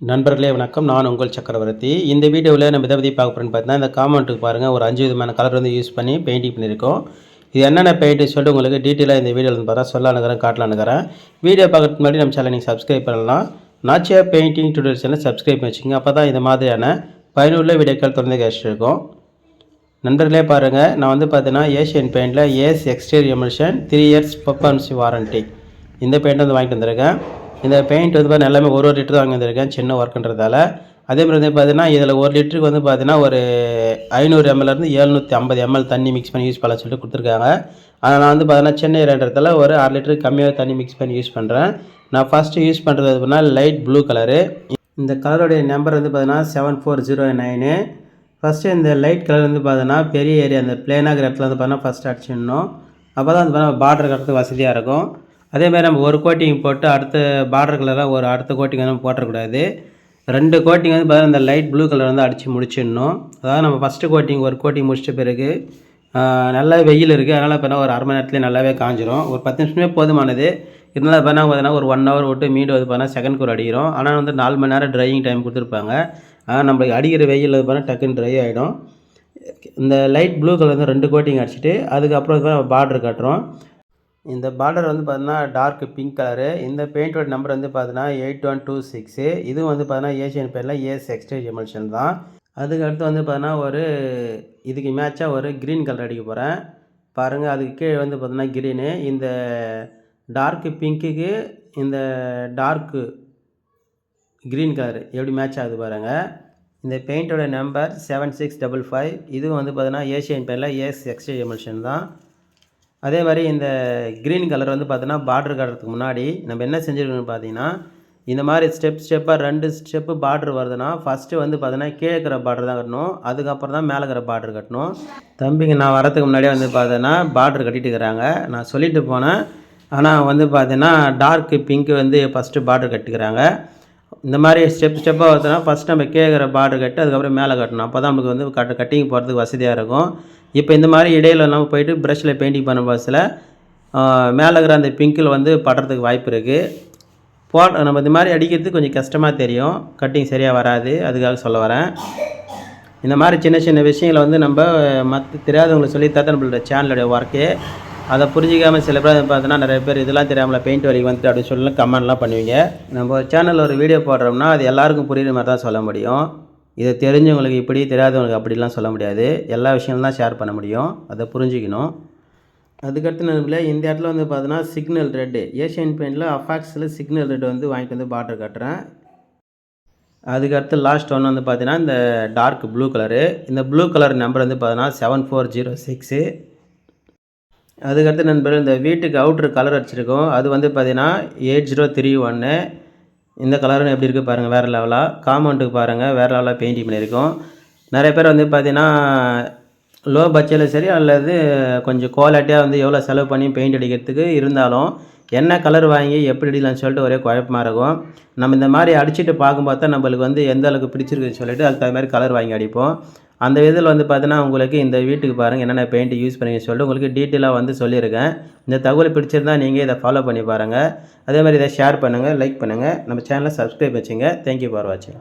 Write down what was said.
நண்பர்களே வணக்கம். நான் உங்கள் சக்கரவர்த்தி. இந்த வீடியோவில் நம்ம இதை பற்றி பார்க்க போகிறோன்னு பார்த்தீங்கன்னா இந்த காமெண்ட்டுக்கு பாருங்கள் ஒரு அஞ்சு விதமான கலர் வந்து யூஸ் பண்ணி பெயிண்டிங் பண்ணியிருக்கோம். இது என்னென்ன பெயிண்ட்டு சொல்லிட்டு உங்களுக்கு டீட்டெயிலாக இந்த வீடியோவில் வந்து பார்த்தா சொல்லானுக்கிறேன் காட்டலானுக்கிறேன் வீடியோ பார்க்கறதுக்கு முன்னாடி நம்ம சேனல் நீங்கள் சப்ஸ்கிரைப் பண்ணலாம். Nachiya painting tutorial channel subscribe பண்ணி வச்சுக்கோங்க. அப்போ தான் இந்த மாதிரியான பயனுள்ள வீடியோக்கள் தொடர்ந்து கேட்டுருக்கோம் நண்பர்களே பாருங்கள் நான் வந்து பார்த்தீங்கன்னா Asian பெயிண்டில் ace exterior emulsion three years performance warranty இந்த பெயிண்ட் வந்து வாங்கிட்டு வந்திருக்கேன். இந்த பெயிண்ட் வந்து பார்த்தீங்கன்னா எல்லாமே ஒரு ஒரு லிட்டர் வாங்கி வந்திருக்கேன் சின்ன ஒர்க்குன்றதால அதே மாதிரி வந்து பார்த்தீங்கன்னா இதில் ஒரு லிட்டருக்கு வந்து பார்த்தீங்கன்னா ஒரு ஐநூறு எம்எல்லேருந்து ஏழ்நூற்றி ஐம்பது எம்எல் தண்ணி மிக்ஸ் பண்ணி யூஸ் பண்ண சொல்லிட்டு கொடுத்துருக்காங்க. ஆனால் நான் வந்து பார்த்தீங்கன்னா சென்னை ரெண்டத்தில் ஒரு அரை லிட்டருக்கு கம்மியாக தண்ணி மிக்ஸ் பண்ணி யூஸ் பண்ணுறேன் நான் ஃபஸ்ட்டு யூஸ் பண்ணுறது அப்படின்னா லைட் ப்ளூ கலரு இந்த கலருடைய நம்பர் வந்து பார்த்தீங்கன்னா seven four zero nine first இந்த லைட் கலர் வந்து பார்த்தீங்கன்னா பெரிய ஏரியா அந்த பிளேனாகிற இடத்துல வந்து பார்த்தீங்கன்னா ஃபஸ்ட்டு அடிச்சிடணும். அப்போ தான் வந்து பார்த்தீங்கன்னா பார்டர் கட்டுறதுக்கு வசதியாக இருக்கும். அதேமாதிரி நம்ம ஒரு கோட்டிங் போட்டு அடுத்த பார்டர் கலராக ஒரு அடுத்த கோட்டிங் வந்து போட்டுறக்கூடாது. ரெண்டு கோட்டிங் வந்து பார்த்தீங்கன்னா இந்த லைட் ப்ளூ கலர் வந்து அடித்து முடிச்சிடணும். அதாவது நம்ம ஃபஸ்ட்டு கோட்டிங் ஒரு கோட்டிங் முடிச்சிட்ட பிறகு நல்லா வெயில் இருக்குது அதனால் இப்போ ஒரு அரை மணி நேரத்துலேயே நல்லாவே காஞ்சிரும். ஒரு பத்து நிமிஷமே போதுமானது. இருந்தாலும் இப்போ பார்த்தீங்கன்னா ஒரு ஒன் ஹவர் விட்டு மீண்டும் வந்து பார்த்தீங்கன்னா செகண்ட் கோர் அடிக்கிறோம். ஆனால் வந்து நாலு மணி நேரம் ட்ரையிங் டைம் கொடுத்துருப்பாங்க. ஆனால் நம்மளுக்கு அடிக்கிற வெயில் வந்து பார்த்தீங்கன்னா டக்குன்னு ட்ரை ஆகிடும் இந்த லைட் ப்ளூ கலர் வந்து ரெண்டு கோட்டிங் அடிச்சுட்டு அதுக்கப்புறம் பார்டர் கட்டுறோம். இந்த பார்டர் வந்து பார்த்தீங்கன்னா டார்க் பிங்க் கலரு இந்த பெயிண்டோட நம்பர் வந்து பார்த்தீங்கன்னா எயிட் ஒன் டூ சிக்ஸு இதுவும் வந்து பார்த்தீங்கன்னா ஏஷியன் பெயிண்டில் ஏஸ் எக்ஸ்டேஜ் எமல்ஷன் தான். அதுக்கு அடுத்து வந்து பார்த்தீங்கன்னா ஒரு இதுக்கு மேட்சாக ஒரு க்ரீன் கலர் அடிக்க போகிறேன் பாருங்கள் அதுக்கு கீழே வந்து பார்த்தீங்கன்னா க்ரீனு இந்த டார்க் பிங்க்குக்கு இந்த டார்க்கு க்ரீன் கலர் எப்படி மேட்ச் ஆகுது பாருங்கள் இந்த பெயிண்டோட number seven six double five இதுவும் வந்து பார்த்தீங்கன்னா ஏஷியன் பெயிண்டில் ஏஸ் எக்ஸ்டேஜ் எமல்ஷன் தான். அதே மாதிரி இந்த க்ரீன் கலர் வந்து பார்த்தோன்னா பார்டர் கட்டுறதுக்கு முன்னாடி நம்ம என்ன செஞ்சுருக்கோம்னு பார்த்தீங்கன்னா இந்த மாதிரி ஸ்டெப் ஸ்டெப்பாக ரெண்டு ஸ்டெப்பு பார்டர் வருதுன்னா ஃபஸ்ட்டு வந்து பார்த்தீங்கன்னா கீழே இருக்கிற பார்டர் தான் கட்டணும். அதுக்கப்புறம் தான் மேலே இருக்கிற பார்டர் கட்டணும். தம்பிங்க நான் வரதுக்கு முன்னாடியே வந்து பார்த்தீங்கன்னா பார்டர் கட்டிட்டு இருக்கிறாங்க. நான் சொல்லிட்டு போனேன். ஆனால் வந்து பார்த்தீங்கன்னா டார்க் பிங்க் வந்து ஃபஸ்ட்டு பார்டர் கட்டிக்கிறாங்க. இந்த மாதிரி ஸ்டெப் ஸ்டெப்பாக வருதுன்னா ஃபஸ்ட் நம்ம கேட்குற பார்டர் கட்டி அதுக்கப்புறம் மேலே கட்டணும். அப்போ தான் நமக்கு வந்து கட் கட்டிங் போகிறதுக்கு வசதியாக இருக்கும். இப்போ இந்த மாதிரி இடையில நம்ம போயிட்டு ப்ரஷில் பெயிண்டிங் பண்ண பஸ்ஸில் மேலே இருக்கிற அந்த பிங்கில் வந்து படுறதுக்கு வாய்ப்பு இருக்குது போ நம்ம இந்த மாதிரி அடிக்கிறதுக்கு கொஞ்சம் கஷ்டமாக தெரியும். கட்டிங் சரியாக வராது. அதுக்காக சொல்ல வரேன். இந்த மாதிரி சின்ன சின்ன விஷயங்களை வந்து நம்ம மற்ற தெரியாதவங்களுக்கு சொல்லித்தான் நம்மளோட சேனலோடைய ஒர்க்கு அதை புரிஞ்சிக்காமல் சில பேர் பார்த்தோன்னா நிறைய பேர் இதெல்லாம் தெரியாமல் பெயிண்ட் வரைக்கும் வந்துட்டு அப்படின்னு சொல்லி கமெண்ட்லாம் பண்ணுவீங்க. நம்ம சேனலில் ஒரு வீடியோ போடுறோம்னா அது எல்லாருக்கும் புரியுற மாதிரி தான் சொல்ல முடியும். இதை தெரிஞ்சவங்களுக்கு இப்படி தெரியாதவங்களுக்கு அப்படிலாம் சொல்ல முடியாது. எல்லா விஷயங்களும் தான் ஷேர் பண்ண முடியும். அதை புரிஞ்சுக்கணும். அதுக்கடுத்து நம்மள இந்த இடத்துல வந்து பார்த்தோன்னா சிக்னல் ரெட்டு ஏஷியன் பெயிண்டில் அஃபாக்ஸில் சிக்னல் ரெட் வந்து வாங்கிட்டு வந்து பார்டர் கட்டுறேன். அதுக்கடுத்து லாஸ்ட் ஒன்று வந்து பார்த்தீங்கன்னா இந்த டார்க் ப்ளூ கலரு இந்த ப்ளூ கலர் நம்பர் வந்து பார்த்தீங்கன்னா செவன் ஃபோர் ஜீரோ சிக்ஸு அதுக்கடுத்து நண்பர் இந்த வீட்டுக்கு அவுட்ரு கலர் அடிச்சிருக்கோம். அது வந்து பார்த்தீங்கன்னா எயிட் ஜீரோ த்ரீ ஒன்று இந்த கலரும் எப்படி இருக்குது பாருங்கள் வேறு லெவலாக காம்பவுண்டுக்கு பாருங்கள் வேறு லெவலாக பெயிண்டிங் பண்ணியிருக்கோம். நிறைய பேர் வந்து பார்த்தீங்கன்னா லோ பட்ஜெட்டில் சரி அல்லது கொஞ்சம் குவாலிட்டியாக வந்து எவ்வளோ செலவு பண்ணி பெயிண்ட் அடிக்கிறதுக்கு இருந்தாலும் என்ன கலர் வாங்கி எப்படி அடிக்கலாம்னு சொல்லிட்டு ஒரே குழப்பமாக இருக்கும். நம்ம இந்த மாதிரி அடிச்சுட்டு பார்க்கும்போது தான் நம்மளுக்கு வந்து எந்த அளவுக்கு பிடிச்சிருக்குன்னு சொல்லிட்டு அதுக்கு தகுந்த மாதிரி கலர் வாங்கி அடிப்போம். அந்த இதில் வந்து பார்த்தீங்கன்னா உங்களுக்கு இந்த வீட்டுக்கு பாருங்கள் என்னென்ன பெயிண்ட் யூஸ் பண்ணி சொல்லிட்டு உங்களுக்கு டீட்டெயிலாக வந்து சொல்லியிருக்கேன். இந்த தகவல் பிடிச்சிருந்தா நீங்கள் இதை ஃபாலோ பண்ணி பாருங்கள் அதே மாதிரி இதை ஷேர் பண்ணுங்கள் லைக் பண்ணுங்கள் நம்ம சேனலை சப்ஸ்கிரைப் வச்சுங்க. தேங்க்யூ ஃபார் வாட்சிங்